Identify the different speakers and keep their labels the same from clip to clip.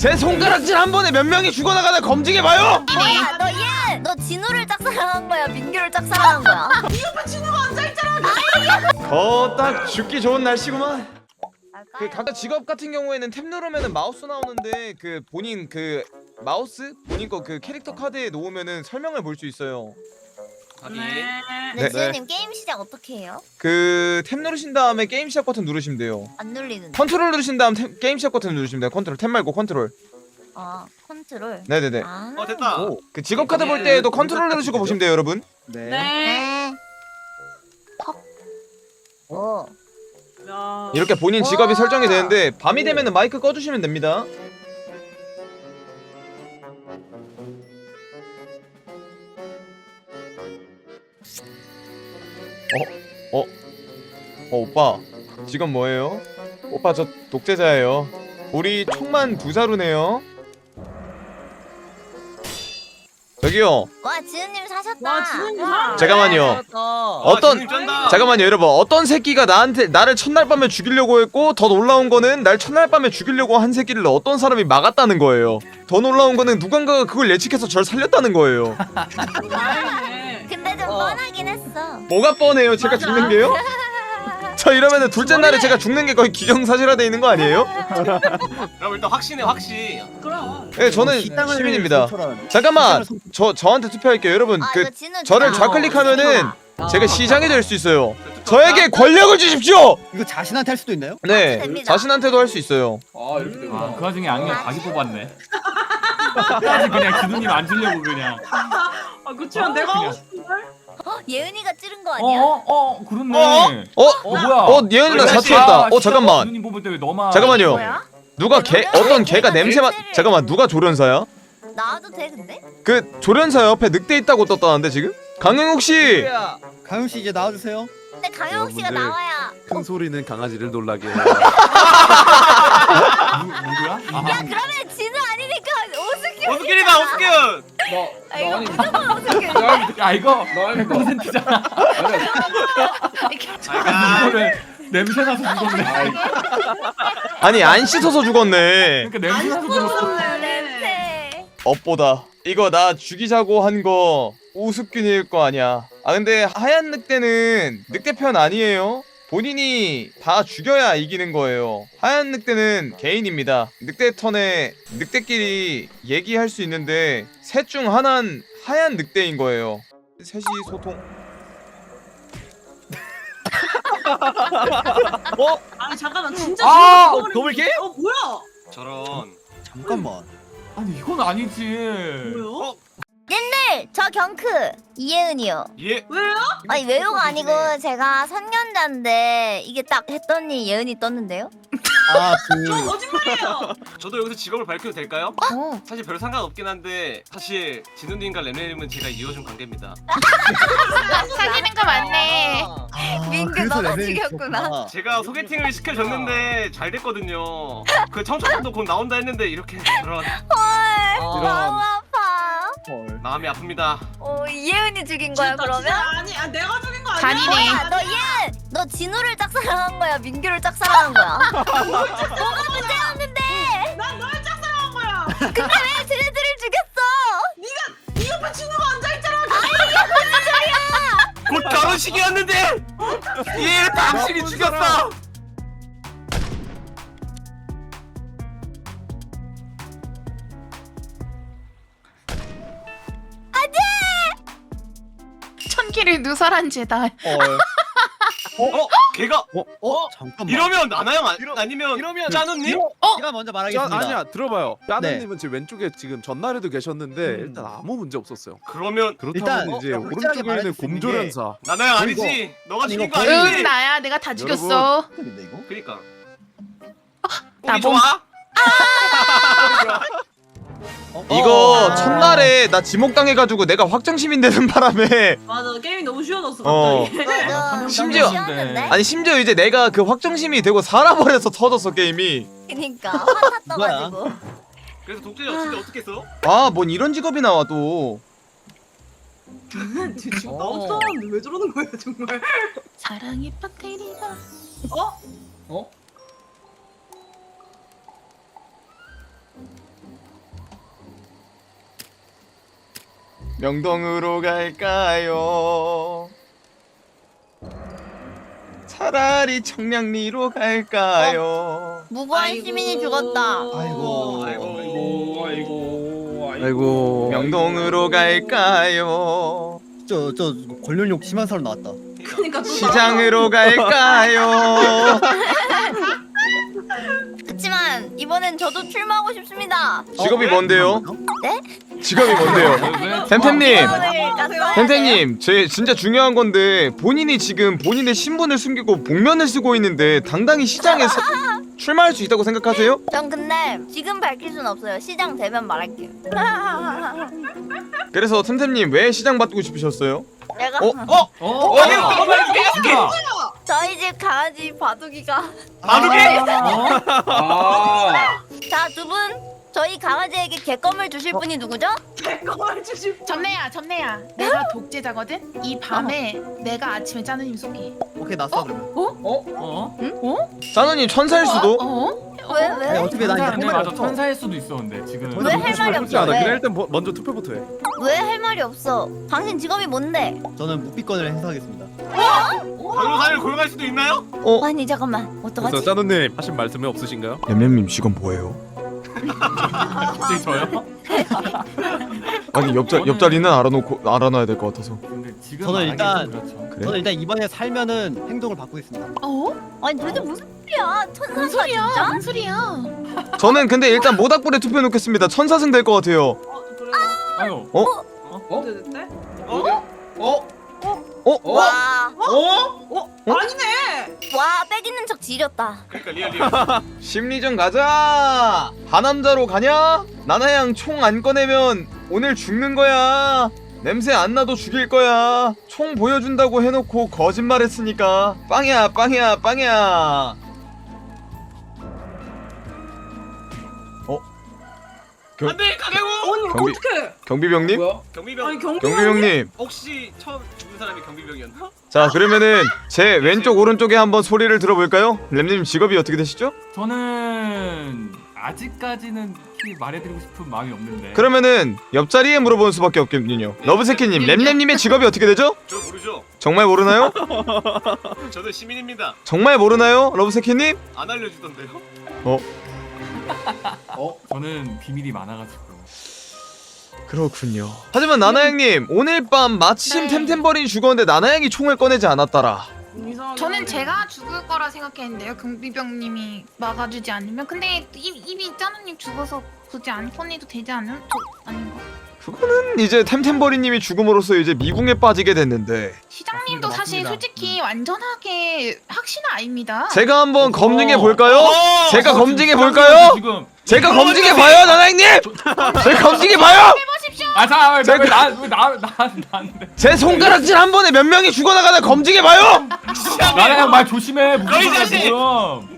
Speaker 1: 제 손가락질 한 번에 몇 명이 죽어나가나 검증해봐요
Speaker 2: 야, 너 얘! 너 진우를 짝사랑한 거야? 민규를 짝사랑한 거야?
Speaker 1: 거딱 죽기 좋은 날씨구만 그? 각자 직업 같은 경우에는 탭 누르면은 마우스 나오는데 그 본인 그 마우스 본인 거 그 캐릭터 카드에 놓으면은 설명을 볼 수 있어요
Speaker 3: 확인.
Speaker 2: 네,
Speaker 1: 네.
Speaker 2: 지우님 게임 시작 어떻게 해요?
Speaker 1: 그 탭 누르신 다음에 게임 시작 버튼 누르시면 돼요
Speaker 2: 안 눌리는데.
Speaker 1: 컨트롤 누르신 다음 탭- 게임 시작 버튼 누르시면 돼요 컨트롤 탭 말고 컨트롤
Speaker 2: 아, 컨트롤.
Speaker 1: 네네네
Speaker 2: 아.
Speaker 3: 어 됐다.
Speaker 1: 그 직업 카드 볼 때에도 컨트롤 누르시고 보시면 돼요 여러분
Speaker 4: 네.
Speaker 2: 네. 턱. 오.
Speaker 5: 야.
Speaker 1: 이렇게 본인 직업이
Speaker 2: 와.
Speaker 1: 설정이 되는데 밤이 되면은 마이크 꺼주시면 됩니다 어 오빠 직업 뭐예요? 오빠 저 독재자예요 우리 총만 두 자루네요 저기요
Speaker 2: 와, 지우님 사셨다.
Speaker 5: 와 지훈이
Speaker 2: 와.
Speaker 1: 잠깐만요
Speaker 3: 어,
Speaker 1: 어떤-
Speaker 3: 쩐다.
Speaker 1: 잠깐만요 여러분 어떤 새끼가 나한테 나를 첫날 밤에 죽이려고 했고 더 놀라운 거는 날 첫날 밤에 죽이려고 한 새끼를 어떤 사람이 막았다는 거예요 더 놀라운 거는 누군가가 그걸 예측해서 절 살렸다는 거예요.
Speaker 2: 근데 좀
Speaker 3: 어.
Speaker 2: 뻔하긴 했어.
Speaker 1: 뭐가 뻔해요 제가
Speaker 5: 맞아.
Speaker 1: 죽는 게요? 저 이러면은 둘째 날에 제가 죽는 게 거의 기정사실화돼 있는 거 아니에요?
Speaker 3: 그럼 일단 확신해 확신.
Speaker 5: 그럼.
Speaker 1: 네 저는 시민입니다 잠깐만 저 저한테 투표할게요 여러분
Speaker 2: 아,
Speaker 1: 그
Speaker 2: 이거 진우
Speaker 1: 저를
Speaker 2: 진짜
Speaker 1: 좌클릭하면은
Speaker 2: 어,
Speaker 1: 제가 시장이 될 수 있어요 저에게 권력을 주십시오
Speaker 4: 이거 자신한테 할 수도 있나요?
Speaker 1: 네
Speaker 2: 됩니다.
Speaker 1: 자신한테도 할 수 있어요
Speaker 6: 아 이렇게 되구나.
Speaker 7: 아, 그 와중에 악력 자기 뽑았네. 끝까지 그냥 기누님 안 주려고 그냥.
Speaker 5: 아 그치만
Speaker 7: 어,
Speaker 5: 내가. 하고 싶은데.
Speaker 2: 어, 예은이가 찌른 거
Speaker 7: 어,
Speaker 2: 아니야?
Speaker 7: 어, 어, 그렇네.
Speaker 1: 어?
Speaker 7: 어, 뭐야?
Speaker 1: 어 예은이나
Speaker 3: 왜
Speaker 1: 자취했다
Speaker 7: 아,
Speaker 1: 어
Speaker 7: 진짜
Speaker 1: 잠깐만
Speaker 7: 뽑을 때왜 너만?
Speaker 1: 잠깐만요.
Speaker 2: 뭐야?
Speaker 1: 누가 개 어떤 개가 냄새 맡 잠깐만 누가 조련사야?
Speaker 2: 나와도 돼 근데?
Speaker 1: 그 조련사 옆에 늑대 있다고 떴다는데 지금? 강영욱 씨
Speaker 4: 가영 씨 이제 나와주세요.
Speaker 2: 근데 강영욱 씨가
Speaker 8: 여러분들.
Speaker 2: 나와야.
Speaker 8: 큰 소리는 강아지를 놀라게 해요.
Speaker 7: 누, 누구야? 아,
Speaker 2: 야 그러면 진우 아니니까 오스키.
Speaker 3: 오스킬이다 오스 킬.
Speaker 2: 아 이거 무조건 오스키.
Speaker 7: 야 이거
Speaker 6: 너 아닙니다.
Speaker 7: 100%잖아.
Speaker 3: 잘가.
Speaker 7: 이거를 냄새 나서 죽었네.
Speaker 1: 아니 안 씻어서 죽었네
Speaker 7: 그러니까 냄새 나서 죽었어.
Speaker 2: 냄새.
Speaker 1: 업보다 이거 나 죽이자고 한 거 우습균일 거 아니야 아 근데 하얀 늑대는 늑대 편 아니에요 본인이 다 죽여야 이기는 거예요 하얀 늑대는 개인입니다 늑대 턴에 늑대끼리 얘기할 수 있는데 셋 중 하나는 하얀 늑대인 거예요 셋이 소통
Speaker 5: 아니 잠깐만 진짜
Speaker 7: 아,
Speaker 5: 지훈이
Speaker 4: 더블킬?
Speaker 5: 어 뭐야?
Speaker 3: 저런.
Speaker 4: 잠깐만.
Speaker 7: 아니 이건 아니지.
Speaker 5: 뭐 요?
Speaker 2: 네, 저 경크 이예은이요.
Speaker 3: 예.
Speaker 5: 왜요?
Speaker 2: 아니 외우가 아니고 제가 선견자인데 이게 딱 했더니 예은이 떴는데요?
Speaker 5: 아저
Speaker 4: 그.
Speaker 5: 거짓말이에요.
Speaker 3: 저도 여기서 직업을 밝혀도 될까요?
Speaker 2: 어.
Speaker 3: 사실 별 상관없긴 한데 사실 진우님과 렘렘님은 제가 이어준 관계입니다.
Speaker 2: 사귀는 거 맞네.
Speaker 4: 아,
Speaker 2: 민규
Speaker 4: 그래서
Speaker 2: 너가 죽였구나.
Speaker 3: 제가 소개팅을 시켜줬는데 잘 됐거든요. 그 청첩장도 곧 나온다 했는데 이렇게 그런
Speaker 2: 헐, 마음 아파.
Speaker 4: 헐.
Speaker 3: 마음이 아픕니다.
Speaker 2: 어 이예은이 죽인 거야
Speaker 5: 진짜,
Speaker 2: 그러면?
Speaker 5: 진짜 아니 아 내가 죽인 거 아니야?
Speaker 2: 잔이네. 너 얘, 너 진우를 짝사랑한 거야, 민규를 짝사랑한 거야. 뭐가 문제였는데?
Speaker 5: 난널 짝사랑한 거야.
Speaker 2: 근데 왜 쟤네들을 죽였어?
Speaker 5: 네 옆에 진우가 앉아 있잖아.
Speaker 3: 곧 결혼식이었는데 얘 당신이 죽였어.
Speaker 9: 천기를 누설한 죄다.
Speaker 4: 헐.
Speaker 3: 어? 걔가
Speaker 4: 어? 어? 잠깐만.
Speaker 3: 이러면 나나형 아,
Speaker 8: 이러-
Speaker 3: 아니면
Speaker 8: 이러면
Speaker 3: 짜누님?
Speaker 4: 제가 먼저
Speaker 8: 저,
Speaker 4: 말하겠습니다.
Speaker 8: 아니야 들어봐요.
Speaker 4: 네.
Speaker 8: 야나님은 제 왼쪽에 지금 전날에도 계셨는데
Speaker 4: 음.
Speaker 8: 일단 아무 문제 없었어요.
Speaker 3: 그러면
Speaker 8: 그렇다면
Speaker 4: 일단,
Speaker 8: 이제
Speaker 4: 어, 확실하게
Speaker 8: 오른쪽에 있는
Speaker 4: 수
Speaker 8: 곰조련사
Speaker 3: 나나형
Speaker 4: 어,
Speaker 3: 아니지? 너가
Speaker 4: 아니,
Speaker 3: 죽인
Speaker 4: 이거
Speaker 3: 거
Speaker 4: 거의-
Speaker 3: 아니지?
Speaker 9: 응 나야 내가 다 죽였어.
Speaker 4: 근데 이거?
Speaker 3: 그니까.
Speaker 9: 나
Speaker 3: 보기
Speaker 9: 몸-
Speaker 3: 좋아?
Speaker 4: 어?
Speaker 1: 이거
Speaker 4: 어.
Speaker 1: 첫날에 나 지목당해가지고 내가 확정시민 되는 바람에
Speaker 5: 맞아 게임이 너무 쉬워졌어
Speaker 1: 어.
Speaker 5: 갑자기.
Speaker 2: 맞아.
Speaker 1: 심지어-
Speaker 2: 쉬웠는데?
Speaker 1: 아니 심지어 이제 내가 그 확정심이 되고 살아버려서 터졌어 게임이
Speaker 2: 그니까 화타 떠가지고.
Speaker 3: 그래서 독재자 진짜 어떻게 했어?
Speaker 1: 아 뭔 이런 직업이 나와 또
Speaker 5: 지금 나도 싸웠는데 왜 저러는 거야 정말.
Speaker 9: 사랑의 배터리가.
Speaker 5: 어?
Speaker 6: 어?
Speaker 1: 명동으로 갈까요? 차라리 청량리로 갈까요?
Speaker 2: 무고한
Speaker 5: 아이고.
Speaker 2: 시민이 죽었다.
Speaker 4: 아이고.
Speaker 3: 아이고
Speaker 7: 아이고
Speaker 8: 아이고.
Speaker 1: 명동으로 갈까요?
Speaker 4: 저, 저 권력욕 심한 사람 나왔다.
Speaker 5: 그러니까 또
Speaker 1: 시장으로 갈까요?
Speaker 2: 그치만 이번엔 저도 출마하고 싶습니다.
Speaker 1: 직업이 뭔데요? 직업이 뭔데요?
Speaker 7: 왜?
Speaker 1: 템템님!
Speaker 2: 오늘 갔어야
Speaker 1: 템템님, 제 진짜 중요한 건데 본인이 지금 본인의 신분을 숨기고 복면을 쓰고 있는데 당당히 시장에 서- 출마할 수 있다고 생각하세요?
Speaker 2: 전 근데 지금 밝힐 순 없어요. 시장 되면 말할게요.
Speaker 1: 그래서 템템님 왜 시장 받고 싶으셨어요?
Speaker 2: 내가
Speaker 1: 어? 어?
Speaker 7: 어? 어? 어?
Speaker 2: 저희 집 강아지 바둑이가
Speaker 3: 바둑이?
Speaker 7: 아
Speaker 2: 자두 분 저희 강아지에게 개껌을 주실 분이 누구죠?
Speaker 5: 내꺼말 주실
Speaker 9: 점내야 점내야 내가 독재자거든 이 밤에 내가 아침에 짜누님 쏘기
Speaker 4: 오케이 났어 그러면.
Speaker 7: 어?
Speaker 1: 짜누님 천사일 수도?
Speaker 9: 어?
Speaker 2: 왜
Speaker 4: 아니
Speaker 2: 왜?
Speaker 4: 어차피 나 이제 할
Speaker 7: 천사인데
Speaker 4: 말이
Speaker 7: 맞아
Speaker 4: 없어.
Speaker 7: 천사일 수도 있었는데 지금
Speaker 2: 왜 할 말이 없어?
Speaker 8: 않아.
Speaker 2: 왜?
Speaker 8: 그냥 일단 뭐- 먼저 투표부터 해.
Speaker 2: 왜 할 말이 없어? 당신 직업이 뭔데?
Speaker 4: 저는 묵비권을 행사하겠습니다.
Speaker 3: 변호사를 고용할 수도 있나요?
Speaker 1: 어?
Speaker 2: 아니 잠깐만 어떡하지?
Speaker 8: 짜누님 하신 말씀이 없으신가요?
Speaker 1: 냠냠님 직업 뭐예요?
Speaker 7: 갑자기 저요?
Speaker 1: 아니 옆자, 옆자리는 알아놓고 알아놔야 될 것 같아서
Speaker 7: 근데 지금
Speaker 4: 저는
Speaker 7: 말하기
Speaker 4: 일단-
Speaker 7: 좀 그렇죠
Speaker 1: 그래?
Speaker 4: 저는 일단 이번에 살면은 행동을 바꾸겠습니다.
Speaker 9: 어?
Speaker 2: 아니 도대체 무슨 소리야? 천사가 진짜?
Speaker 9: 뭔 소리야
Speaker 1: 저는 근데 일단 모닥불에 투표해 놓겠습니다 천사승 될 것 같아요
Speaker 5: 어 그래요?
Speaker 7: 아유
Speaker 1: 어?
Speaker 5: 됐대?
Speaker 2: 와,
Speaker 5: 어? 아니네
Speaker 2: 와, 빽 있는 척 지렸다.
Speaker 3: 그러니까 리얼 리얼.
Speaker 1: 심리전 가자. 하남자로 가냐? 나나양 총 안 꺼내면 오늘 죽는 거야. 냄새 안 나도 죽일 거야. 총 보여준다고 해놓고 거짓말했으니까. 빵이야 빵이야 빵이야.
Speaker 3: 안돼 강해우!
Speaker 5: 아니
Speaker 1: 경비-
Speaker 5: 어떡해?
Speaker 1: 경비병님?
Speaker 3: 경비병
Speaker 5: 아니 경비
Speaker 1: 경비병님.
Speaker 3: 혹시 처음 죽은 사람이 경비병이었나?
Speaker 1: 자 그러면은 제 왼쪽 오른쪽에 한번 소리를 들어볼까요? 램님 직업이 어떻게 되시죠?
Speaker 7: 저는 아직까지는 말해드리고 싶은 마음이 없는데
Speaker 1: 그러면은 옆자리에 물어보는 수밖에 없겠군요 러브새끼님 램램님의 직업이 어떻게 되죠?
Speaker 3: 저 모르죠
Speaker 1: 정말 모르나요?
Speaker 3: 저는 시민입니다
Speaker 1: 정말 모르나요? 러브새끼님?
Speaker 3: 안 알려주던데요?
Speaker 7: 저는 비밀이 많아가지고
Speaker 1: 그렇군요. 하지만 나나양님 오늘 밤 마침
Speaker 9: 네.
Speaker 1: 템템버린이 죽었는데 나나양이 총을 꺼내지 않았더라.
Speaker 9: 저는. 제가 죽을 거라 생각했는데요 경비병님이 막아주지 않으면 근데 이, 이미 짜누님 죽어서 굳이 안 꺼내도 되지 않은? 저 아닌가?
Speaker 1: 그거는 이제 템템버린님이 죽음으로써 이제 미궁에 빠지게 됐는데
Speaker 9: 시장님도
Speaker 7: 맞습니다,
Speaker 9: 사실
Speaker 7: 맞습니다.
Speaker 9: 솔직히 완전하게 확신은 아닙니다
Speaker 1: 제가 한번 검증해
Speaker 7: 어.
Speaker 1: 볼까요?
Speaker 3: 어!
Speaker 1: 제가 검증해
Speaker 7: 지금
Speaker 1: 볼까요?
Speaker 7: 지금
Speaker 1: 제가 검증해 봐요 나나양님. 제가 검증해 봐요.
Speaker 9: 해보십시오
Speaker 7: 아 잠깐만
Speaker 1: 제가-
Speaker 7: 왜나왜나나 나한테
Speaker 1: 제 손가락질 한 번에 몇 명이 죽어나가나 검증해 봐요.
Speaker 7: 나랑 말 조심해 무슨
Speaker 3: 너희
Speaker 7: 소리야,
Speaker 3: 자식!
Speaker 7: 지금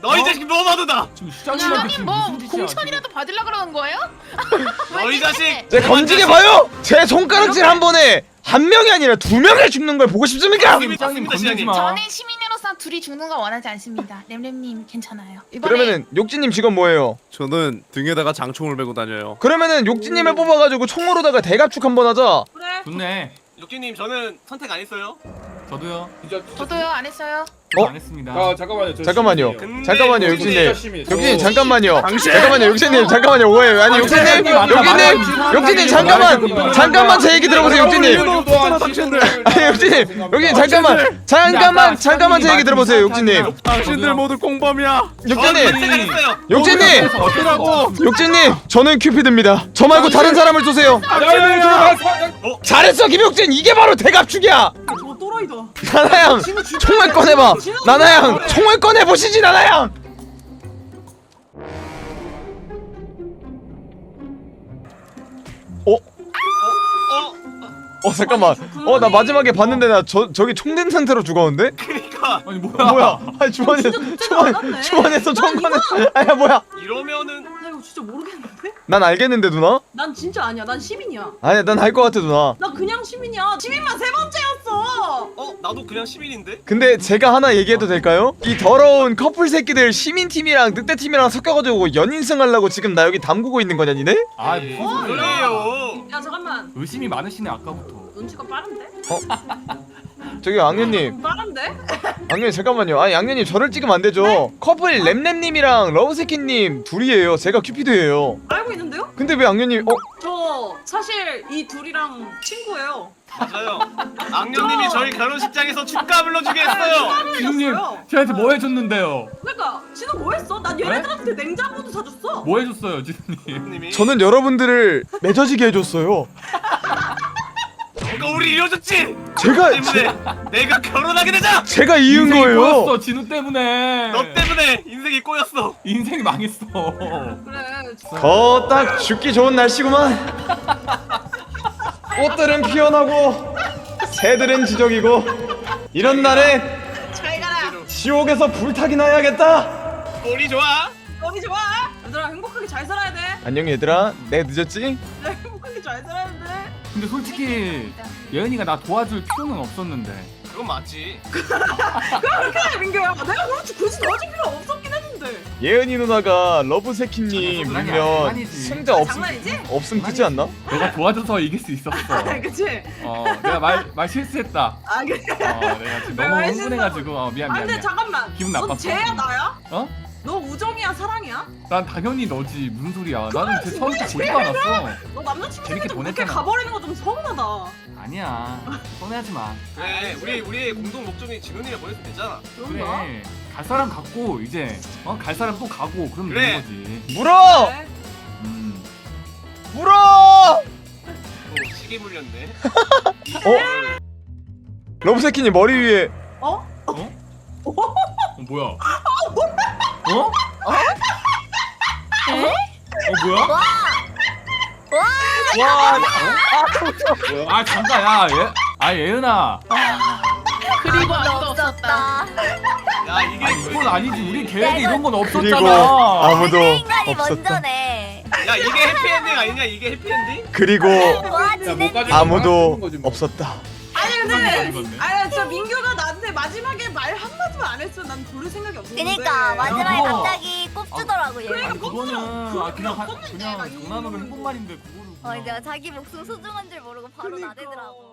Speaker 3: 너희
Speaker 7: 어?
Speaker 3: 자식 노마드다
Speaker 7: 지금 시장님한테
Speaker 9: 시장님
Speaker 7: 지금
Speaker 9: 뭐
Speaker 7: 무슨 짓이야,
Speaker 9: 공천이라도 받으려 그러는 거예요?
Speaker 3: 너희 자식
Speaker 1: 제 검증해 봐요. 제 손가락질 한 번에 한 명이 아니라 두 명이 죽는 걸 보고 싶습니까?
Speaker 7: 지금 시장님
Speaker 3: 맞습니다, 시장님.
Speaker 7: 마
Speaker 9: 저는 시민 으로서 둘이 죽는 거 원하지 않습니다 램램님 괜찮아요 이번에
Speaker 1: 그러면은 욕진님 직업 뭐예요?
Speaker 8: 저는 등에다가 장총을 메고 다녀요.
Speaker 1: 그러면은 욕진님을 뽑아가지고 총으로다가 대가축 한번 하자.
Speaker 5: 그래
Speaker 7: 좋네
Speaker 3: 육진님 저는 선택 안 했어요
Speaker 7: 저도요
Speaker 9: 저도요 안 했어요
Speaker 1: 어?
Speaker 7: 안 했습니다
Speaker 6: 아 잠깐만요. 저
Speaker 1: 잠깐만요.
Speaker 6: 시민이에요.
Speaker 1: 잠깐만요,
Speaker 3: 근데
Speaker 1: 욕진님.
Speaker 6: 진짜 시민.
Speaker 1: 욕진님
Speaker 6: 저-
Speaker 1: 잠깐만요. 잠깐만요, 욕진님 잠깐만요. 오해요. 아니 욕진님, 욕진님, 욕진님 잠깐만, 잠깐만 제 얘기 들어보세요,
Speaker 8: 당신들.
Speaker 1: 아니 욕진님, 욕진님 잠깐만, 잠깐만, 잠깐만 제 얘기 들어보세요, 욕진님.
Speaker 8: 당신들 모두 공범이야.
Speaker 3: 했어요
Speaker 1: 욕진님,
Speaker 8: 어쩌라고?
Speaker 1: 욕진님, 저는 큐피드입니다. 저 말고 다른 사람을 쏘세요. 잘했어, 김욕진. 이게 바로 대갑축이야.
Speaker 5: 저거 또라이다
Speaker 1: 나나양, 총을 꺼내봐. 나나양, 총을 꺼내 보시지, 나나양. 어?
Speaker 3: 어?
Speaker 1: 어 잠깐만. 어 나 마지막에 봤는데 나 저 저기 총된 상태로 죽었는데?
Speaker 3: 그니까
Speaker 7: 아니 뭐야
Speaker 1: 뭐야? 아니 주머니
Speaker 5: 진짜
Speaker 1: 주머니. 주머니에서 총 꺼내. 아야 뭐야?
Speaker 3: 이러면은
Speaker 5: 나 이거 진짜 모르겠는데?
Speaker 1: 난 알겠는데 누나?
Speaker 5: 난 진짜 아니야 난 시민이야
Speaker 1: 아니야 난알것 같아 누나.
Speaker 5: 나 그냥 시민이야 시민만 세 어?
Speaker 3: 나도 그냥 시민인데?
Speaker 1: 근데 제가 하나 얘기해도 될까요? 이 더러운 커플 새끼들 시민 팀이랑 늑대 팀이랑 섞여가지고 연인승 하려고 지금 나 여기 담그고 있는 거냐 니네?
Speaker 7: 아 무슨
Speaker 3: 뭔
Speaker 7: 소리야
Speaker 3: 소리예요
Speaker 5: 야 잠깐만.
Speaker 7: 의심이 많으시네 아까부터.
Speaker 5: 눈치가 빠른데?
Speaker 1: 저기 악녀님
Speaker 5: 좀 빠른데?
Speaker 1: 악녀님 잠깐만요 아니 악녀님 저를 찍으면 안 되죠 커플 램램님이랑 러브세키님 둘이에요 제가 큐피드예요
Speaker 5: 알고 있는데요?
Speaker 1: 근데 왜 악녀님 어?
Speaker 5: 저 사실 이 둘이랑 친구예요.
Speaker 3: 맞아요. 악녀님이 저희 결혼식장에서 축가 불러주게 했어요.
Speaker 7: 지누님
Speaker 5: 했어요.
Speaker 7: 저한테 뭐 해줬는데요?
Speaker 5: 그러니까 진우 뭐 했어? 난 얘네들한테 냉장고도 사줬어.
Speaker 7: 뭐 해줬어요?
Speaker 3: 님이
Speaker 1: 저는 여러분들을 맺어지게 해줬어요
Speaker 3: 너가 우리 이뤄줬지.
Speaker 1: 제가
Speaker 3: 때문에 내가 결혼하게 되자.
Speaker 1: 제가 이은
Speaker 7: 인생이
Speaker 1: 거예요
Speaker 7: 꼬였어 진우 때문에.
Speaker 3: 너 때문에 인생이 꼬였어.
Speaker 7: 인생이 망했어.
Speaker 5: 그래.
Speaker 1: 거딱 죽기 좋은 날씨구만 꽃들은 피어나고 새들은 지적이고 이런 날에
Speaker 5: 잘 가라.
Speaker 1: 지옥에서 불타기나 해야겠다
Speaker 3: 머리 좋아.
Speaker 5: 너희 좋아? 얘들아 행복하게 잘 살아야 돼.
Speaker 1: 안녕 얘들아 내가 늦었지?
Speaker 5: 얘들아 행복하게 잘 살아야 돼.
Speaker 7: 근데 솔직히 예은이가 나 도와줄 필요는 없었는데.
Speaker 3: 그건 맞지.
Speaker 5: 그래 민규야. 내가 그렇지 굳이 도와줄 필요 없었긴 했는데.
Speaker 1: 예은이 누나가 러브세키님
Speaker 7: 장난이지.
Speaker 1: 승자 없음,
Speaker 5: 장난이지?
Speaker 1: 없음 크지 않나?
Speaker 7: 너가 도와줘서 이길 수 있었어.
Speaker 5: 아, 그치?
Speaker 7: 어, 내가 말, 말 실수했다.
Speaker 5: 아 그래.
Speaker 7: 어, 내가 지금
Speaker 5: 왜
Speaker 7: 너무
Speaker 5: 말
Speaker 7: 흥분해가지고 어, 미안
Speaker 5: 아
Speaker 7: 미안
Speaker 5: 근데
Speaker 7: 미안.
Speaker 5: 잠깐만.
Speaker 7: 기분
Speaker 5: 너
Speaker 7: 나빴어.
Speaker 5: 쟤야 나야?
Speaker 7: 어?
Speaker 5: 너 우정이야 사랑이야?
Speaker 7: 난 당연히 너지 무슨 소리야. 나는 쟤 처음부터 보지도 않았어.
Speaker 5: 너 남자친구
Speaker 7: 재밌게
Speaker 5: 생겨도 그렇게
Speaker 7: 보냈잖아.
Speaker 5: 가버리는 거 좀 서운하다.
Speaker 7: 아니야. 서운해하지 마.
Speaker 3: 그래 우리 우리의 공동 목적이 진훈이가 보냈으면 되잖아.
Speaker 5: 그런가?
Speaker 7: 그래. 갈 사람 갔고 이제 어? 갈 사람 또 가고 그럼
Speaker 3: 그래.
Speaker 7: 되는 거지.
Speaker 1: 물어!
Speaker 5: 그래.
Speaker 7: 음.
Speaker 1: 물어!
Speaker 3: 또 시기 물렸네.
Speaker 1: 어? 러브세키님 머리 위에
Speaker 5: 어?
Speaker 7: 어 뭐야? 어? 어? 어 뭐야? 와아 잠깐 야 얘. 아 예은아.
Speaker 2: 그리고 없었다.
Speaker 3: 야 이게
Speaker 7: 아니 이건 아니지. 우리 계획에 이런 건
Speaker 1: 그리고
Speaker 7: 없었잖아.
Speaker 1: 아무도
Speaker 2: 그 인간이
Speaker 1: 없었다
Speaker 2: 먼저네.
Speaker 3: 야 이게 해피엔딩 아니냐 이게 해피엔딩?
Speaker 1: 그리고
Speaker 2: 와 지는
Speaker 1: 아무도 없었다
Speaker 5: 아니 근데. 아니 진짜 민규가 나한테 마지막에 말 한마디만 안 했으면 난 부를 생각이 없었는데
Speaker 2: 그니까 마지막에
Speaker 7: 그거-
Speaker 2: 갑자기 꼽주더라고 얘.
Speaker 5: 그러니까
Speaker 7: 아니, 그거는
Speaker 5: 그거
Speaker 7: 아, 그냥 하- 그냥 장난으로 해본 말인데 그거를
Speaker 2: 어
Speaker 7: 그냥-
Speaker 2: 내가 자기 목숨 소중한 줄 모르고 바로
Speaker 5: 그니까.
Speaker 2: 나대더라고.